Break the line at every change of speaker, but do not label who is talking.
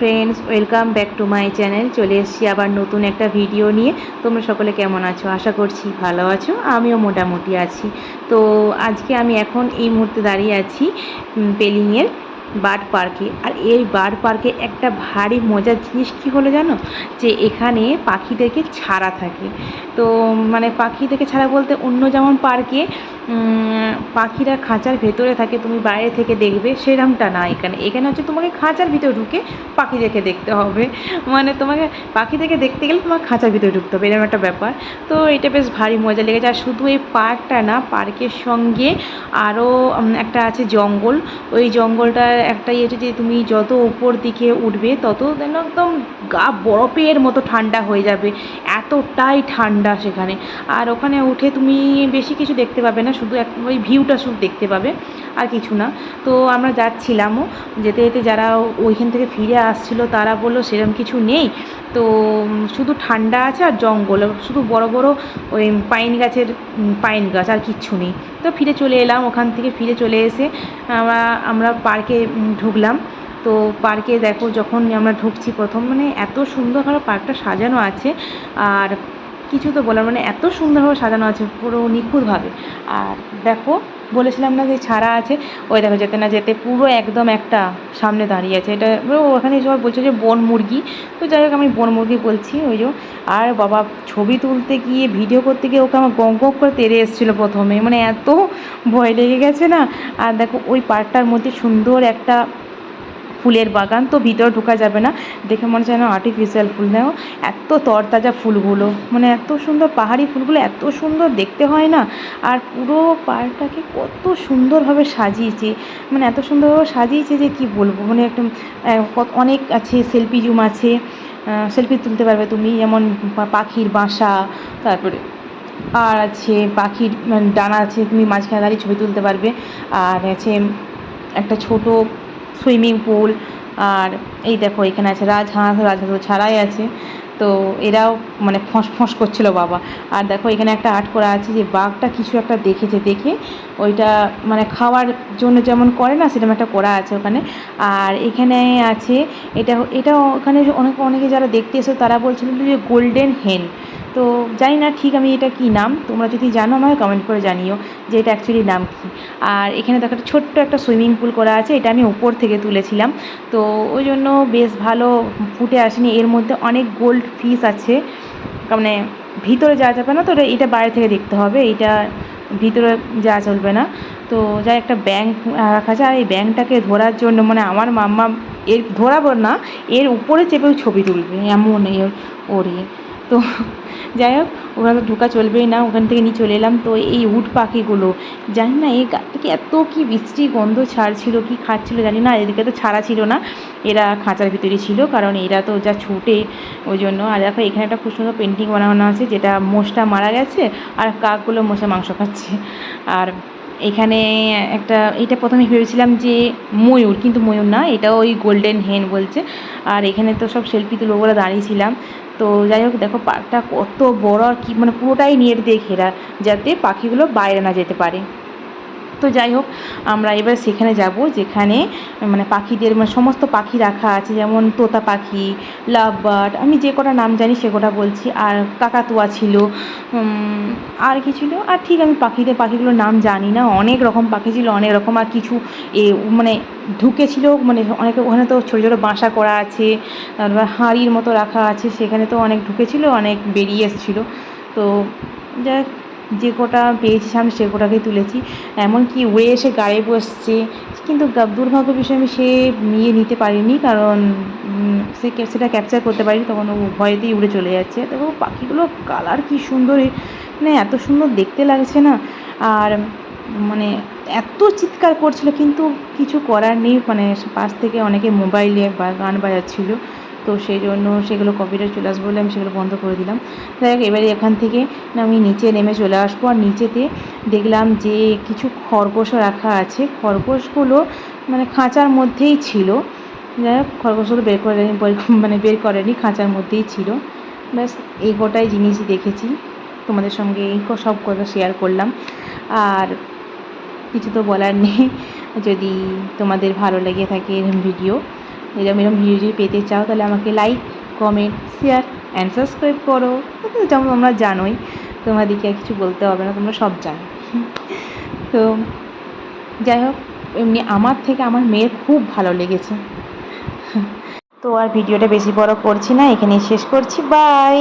Friends welcome back to my channel চলে এসেছি আবার নতুন একটা ভিডিও নিয়ে। তোমরা সকলে কেমন আছো? আশা করছি ভালো আছো। আমিও মোটামুটি আছি। তো আজকে আমি এখন এই মুহূর্তে দাঁড়িয়ে আছি পেলিংয়ের বার্ড পার্কে। আর এই বার্ড পার্কে একটা ভারী মজার জিনিস কী হলো জানো? যে এখানে পাখিদেরকে ছাড়া থাকে। তো মানে পাখিদেরকে ছাড়া বলতে অন্য যেমন পার্কে পাখিরা খাঁচার ভেতরে থাকে, তুমি বাইরে থেকে দেখবে সেরকমটা না এখানে। এখানে হচ্ছে তোমাকে খাঁচার ভিতরে ঢুকে পাখিদেরকে দেখতে হবে। মানে তোমাকে পাখিদেরকে দেখতে গেলে তোমার খাঁচার ভিতরে ঢুকতে হবে, এরকম একটা ব্যাপার। তো এটা বেশ ভারী মজা লেগেছে। আর শুধু এই পার্কটা না, পার্কের সঙ্গে আরও একটা আছে জঙ্গল। ওই জঙ্গলটার একটা ইয়ে হচ্ছে যে, তুমি যত উপর দিকে উঠবে, তত যেন একদম গা বরফের মতো ঠান্ডা হয়ে যাবে। এতটাই ঠান্ডা সেখানে। আর ওখানে উঠে তুমি বেশি কিছু দেখতে পাবে না। শুধু এক ওই ভিউটা শুধু দেখতে পাবে, আর কিছু না। তো আমরা যাচ্ছিলামও, যেতে যেতে যারা ওইখান থেকে ফিরে আসছিল, তারা বলল সেরকম কিছু নেই। তো শুধু ঠান্ডা আছে আর জঙ্গল, শুধু বড় বড় ওই পাইন গাছের পাইন গাছ আর কিচ্ছু নেই। তো ফিরে চলে এলাম, ওখান থেকে ফিরে চলে এসে আমরা আমরা পার্কে ঢুকলাম। তো পার্কে দেখো যখন আমরা ঢুকছি প্রথম মানে এত সুন্দর সুন্দরভাবে পার্কটা সাজানো আছে, আর কিছু তো বলার মানে এত সুন্দরভাবে সাজানো আছে পুরো নিখুঁতভাবে। আর দেখো, বলেছিলাম না যে ছাড়া আছে? ওই দেখো, যেতে না যেতে পুরো একদম একটা সামনে দাঁড়িয়ে আছে। এটা ওখানে সবাই বলছে যে বন মুরগি। তো যাই হোক, আমি বন মুরগি বলছি, ওই যে। আর বাবা, ছবি তুলতে গিয়ে ভিডিও করতে গিয়ে ওকে আমার গং গং করে তেড়ে এসেছিল প্রথমে। মানে এত ভয় লেগে গেছে না? আর দেখো, ওই পার্কটার মধ্যে সুন্দর একটা ফুলের বাগান, তো ভিতরে ঢোকা যাবে না। দেখে মনে হচ্ছে যেন আর্টিফিশিয়াল ফুল। দেখো, এত তরতাজা ফুলগুলো মানে এত সুন্দর পাহাড়ি ফুলগুলো এত সুন্দর দেখতে হয় না। আর পুরো পার্কটাকে কত সুন্দরভাবে সাজিয়েছে। মানে এত সুন্দরভাবে সাজিয়েছে যে কি বলব? মানে একটা অনেক আছে সেলফি জুম আছে। সেলফি তুলতে পারবে তুমি, যেমন পাখির বাসা, তারপরে আর আছে, পাখির মানে ডানা আছে, তুমি মাঝখানে দাঁড়িয়ে ছবি তুলতে পারবে। আর আছে একটা ছোট সুইমিং পুল, আর এই দেখো এখানে আছে রাজহাঁস রাজহাঁস ছাড়াই আছে। তো এরাও মানে ফোঁস ফোঁস করছিল বাবা। আর দেখো এখানে একটা আর্ট করা আছে যে বাঘটা কিছু একটা দেখেছে, দেখে ওইটা মানে খাওয়ার জন্য যেমন করে না, সেরকম একটা করা আছে ওখানে। আর এখানে আছে, এটা এটা ওখানে অনেক, অনেকে যারা দেখতে এসে তারা বলছিলেন যে গোল্ডেন হেন তো জানি না ঠিক আমি এটা কী নাম, তোমরা যদি জানো আমাকে কমেন্ট করে জানিও যে এটা অ্যাকচুয়ালি নাম কী। আর এখানে দেখো একটা ছোট্ট একটা সুইমিং পুল করা আছে, এটা আমি উপর থেকে তুলেছিলাম। তো ওই জন্য বেশ ভালো ফুটে আসেনি, এর মধ্যে অনেক গোল্ড ফিস আছে। মানে ভিতরে যাওয়া যাবে না তো এটা- বাইরে থেকে দেখতে হবে এটা ভিতরে যাওয়া চলবে না। তো যাই একটা ব্যাংক রাখা আছে, আর এই ব্যাংকটাকে ধরার জন্য মানে আমার মাম্মা এর ধরাবো না, এর উপরে চেপেও ছবি তুলবে, এমন এর ওর। ইয়ে তো যাই হোক, ওখানে তো ঢোকা চলবেই না, ওখান থেকে নিয়ে চলে এলাম। তো এই উট পাখিগুলো, জানি না এই গা থেকে এত কি বৃষ্টি, গন্ধ ছাড়ছিল, কি খাচ্ছিল জানি না এদিকে তো ছাড়া ছিল না। এরা খাঁচার ভিতরে ছিল, কারণ এরা তো যা ছুটে, ওই জন্য। আর দেখো, এখানে একটা খুব সুন্দর পেন্টিং বানানো আছে, যেটা মোষটা মারা গেছে, আর কাকগুলো মোষে মাংস খাচ্ছে। আর এখানে একটা, এটা প্রথমে ভেবেছিলাম যে ময়ূর, কিন্তু ময়ূর না, এটা ওই গোল্ডেন হেন বলছে। আর এখানে তো সব সেলফি তুলো বলে দাঁড়িয়েছিলাম তো যাই হোক, দেখো পার্কটা কত বড় আর কি মানে পুরোটাই নেট দিয়ে ঘেরা, যাতে পাখিগুলো বাইরে না যেতে পারে। তো যাই হোক, আমরা এবার সেখানে যাব যেখানে মানে পাখিদের মানে সমস্ত পাখি রাখা আছে, যেমন তোতা পাখি, লাভ বার্ড, আমি যে কটা নাম জানি সে কটা বলছি, আর কাকাতুয়া ছিল আর কি ছিল, আর ঠিক আমি পাখিদের, পাখিগুলোর নাম জানি না, অনেক রকম পাখি ছিল, অনেক রকম, আর কিছু এ মানে ঢুকেছিল মানে অনেক, ওখানে তো ছোটো ছোটো বাসা করা আছে, তারপর হাঁড়ির মতো রাখা আছে, সেখানে তো অনেক ঢুকেছিল, অনেক বেরিয়ে এসেছিল, তো যাই যে কটা পেয়েছি সামনে সে কটাকেই তুলেছি। এমনকি উড়ে এসে গায়ে বসছে কিন্তু দুর্ভাগ্য বিষয়ে আমি সে নিয়ে নিতে পারিনি কারণ সে সেটা ক্যাপচার করতে পারিনি। তখন ও ভয়েতেই উড়ে চলে যাচ্ছে। দেখো পাখিগুলো কালার কি সুন্দর মানে এত সুন্দর দেখতে লাগছে না। আর মানে এত চিৎকার করছিল, কিন্তু কিছু করার নেই। মানে পাশ থেকে অনেকে মোবাইলে বা গান বাজাচ্ছিল। তো সেই জন্য সেগুলো কপিরাইট চলে আসব বলে আমি সেগুলো বন্ধ করে দিলাম। যাই হোক, এবারে এখান থেকে আমি নিচে নেমে চলে আসব আর নিচেতে দেখলাম যে কিছু খরগোশও রাখা আছে। খরগোশগুলো মানে খাঁচার মধ্যেই ছিল। যাই হোক, খরগোশগুলো বের করে মানে বের করেনি, খাঁচার মধ্যেই ছিল। ব্যাস, এই গোটাই জিনিসই দেখেছি। তোমাদের সঙ্গে এই সব কথা শেয়ার করলাম। আর কিছু তো বলার নেই। যদি তোমাদের ভালো লেগে থাকে ভিডিও এরকম এরকম ভিডিও যদি পেতে চাও, তাহলে আমাকে like comment share and subscribe করো। যেমন তোমরা জানোই, তোমাদেরকে আর কিছু বলতে হবে না, তোমরা সব জানো। তো যাই হোক, এমনি আমার থেকে আমার মেয়ের খুব ভালো লেগেছে। তো আর ভিডিওটা বেশি বড় করছি না, এখানেই শেষ করছি। বাই